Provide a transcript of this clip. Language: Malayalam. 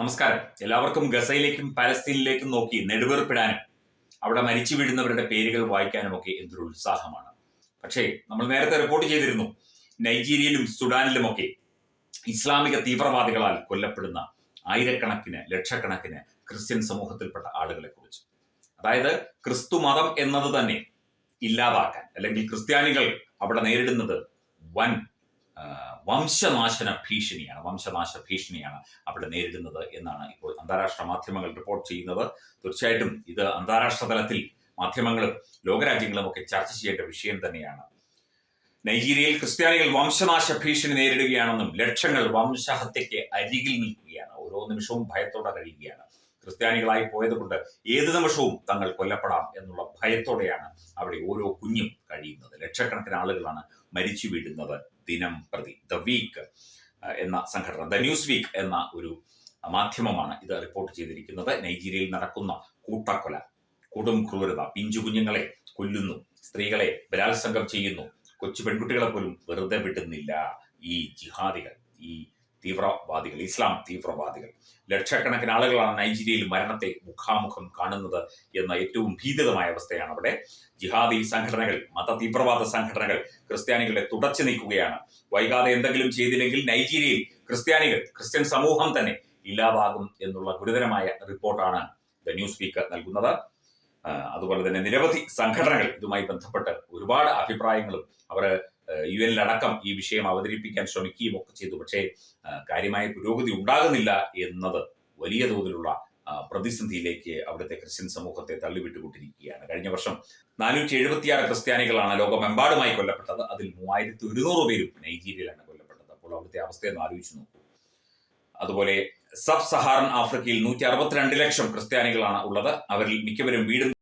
നമസ്കാരം. എല്ലാവർക്കും ഗസയിലേക്കും പാലസ്തീനിലേക്കും നോക്കി നെടുവേർപ്പിടാനും അവിടെ മരിച്ചു വീഴുന്നവരുടെ പേരുകൾ വായിക്കാനും ഒക്കെ എന്തൊരു ഉത്സാഹമാണ്. പക്ഷേ നമ്മൾ നേരത്തെ റിപ്പോർട്ട് ചെയ്തിരുന്നു നൈജീരിയയിലും സുഡാനിലുമൊക്കെ ഇസ്ലാമിക തീവ്രവാദികളാൽ കൊല്ലപ്പെടുന്ന ആയിരക്കണക്കിന് ലക്ഷക്കണക്കിന് ക്രിസ്ത്യൻ സമൂഹത്തിൽപ്പെട്ട ആളുകളെ കുറിച്ച് അതായത് ക്രിസ്തു മതം എന്നത് തന്നെ ഇല്ലാതാക്കാൻ അല്ലെങ്കിൽ ക്രിസ്ത്യാനികൾ അവിടെ നേരിടുന്നത് വൻ വംശനാശന ഭീഷണിയാണ് വംശനാശ ഭീഷണിയാണ് അവിടെ നേരിടുന്നത് എന്നാണ് ഇപ്പോൾ അന്താരാഷ്ട്ര മാധ്യമങ്ങൾ റിപ്പോർട്ട് ചെയ്യുന്നത്. തീർച്ചയായിട്ടും ഇത് അന്താരാഷ്ട്ര തലത്തിൽ മാധ്യമങ്ങളും ലോകരാജ്യങ്ങളും ഒക്കെ ചർച്ച ചെയ്യേണ്ട വിഷയം തന്നെയാണ്. നൈജീരിയയിൽ ക്രിസ്ത്യാനികൾ വംശനാശ ഭീഷണി നേരിടുകയാണെന്നും ലക്ഷങ്ങൾ വംശഹത്യയ്ക്ക് അരികിൽ നിൽക്കുകയാണ്. ഓരോ നിമിഷവും ഭയത്തോടെ കഴിയുകയാണ്. ക്രിസ്ത്യാനികളായി പോയതുകൊണ്ട് ഏത് നിമിഷവും തങ്ങൾ കൊല്ലപ്പെടാം എന്നുള്ള ഭയത്തോടെയാണ് അവിടെ ഓരോ കുഞ്ഞും കഴിയുന്നത്. ലക്ഷക്കണക്കിന് ആളുകളാണ് മരിച്ചു വീഴുന്നത്. ദിനം പ്രതി ദ വീക്ക് എന്ന സംഘടന ദ ന്യൂസ് വീക്ക് എന്ന ഒരു മാധ്യമമാണ് ഇത് റിപ്പോർട്ട് ചെയ്തിരിക്കുന്നത്. നൈജീരിയയിൽ നടക്കുന്ന കൂട്ടക്കൊല കൊടും ക്രൂരത പിഞ്ചു കുഞ്ഞുങ്ങളെ കൊല്ലുന്നു സ്ത്രീകളെ ബലാത്സംഗം ചെയ്യുന്നു കൊച്ചു പെൺകുട്ടികളെ പോലും വെറുതെ വിടുന്നില്ല ഈ ജിഹാദികൾ ഈ തീവ്രവാദികൾ ഇസ്ലാം തീവ്രവാദികൾ. ലക്ഷക്കണക്കിന് ആളുകളാണ് നൈജീരിയയിൽ മരണത്തെ മുഖാമുഖം കാണുന്നത് എന്ന ഏറ്റവും ഭീതിതമായ അവസ്ഥയാണ് അവിടെ. ജിഹാദി സംഘടനകൾ മത തീവ്രവാദ സംഘടനകൾ ക്രിസ്ത്യാനികളെ തുടച്ചു നീക്കുകയാണ്. വൈകാതെ എന്തെങ്കിലും ചെയ്തില്ലെങ്കിൽ നൈജീരിയയിൽ ക്രിസ്ത്യാനികൾ ക്രിസ്ത്യൻ സമൂഹം തന്നെ ഇല്ലാതാകും എന്നുള്ള ഗുരുതരമായ റിപ്പോർട്ടാണ് ദ ന്യൂസ് സ്പീക്കർ നൽകുന്നത്. അതുപോലെ തന്നെ നിരവധി സംഘടനകൾ ഇതുമായി ബന്ധപ്പെട്ട് ഒരുപാട് അഭിപ്രായങ്ങളും അവർ യു എനിലടക്കം ഈ വിഷയം അവതരിപ്പിക്കാൻ ശ്രമിക്കുകയും ഒക്കെ ചെയ്തു. പക്ഷേ കാര്യമായ പുരോഗതി ഉണ്ടാകുന്നില്ല എന്നത് വലിയ തോതിലുള്ള പ്രതിസന്ധിയിലേക്ക് അവിടുത്തെ ക്രിസ്ത്യൻ സമൂഹത്തെ തള്ളിവിട്ടുകൊണ്ടിരിക്കുകയാണ്. കഴിഞ്ഞ വർഷം നാനൂറ്റി എഴുപത്തിയാറ് ക്രിസ്ത്യാനികളാണ് ലോകമെമ്പാടുമായി കൊല്ലപ്പെട്ടത്. അതിൽ മൂവായിരത്തി ഒരുന്നൂറ് പേരും നൈജീരിയയിലാണ് കൊല്ലപ്പെട്ടത്. അപ്പോൾ അവിടുത്തെ അവസ്ഥയൊന്ന് ആലോചിച്ചു നോക്കൂ. അതുപോലെ സബ് സഹാറൻ ആഫ്രിക്കയിൽ നൂറ്റി അറുപത്തിരണ്ട് ലക്ഷം ക്രിസ്ത്യാനികളാണ് ഉള്ളത്. അവരിൽ മിക്കവരും വീടും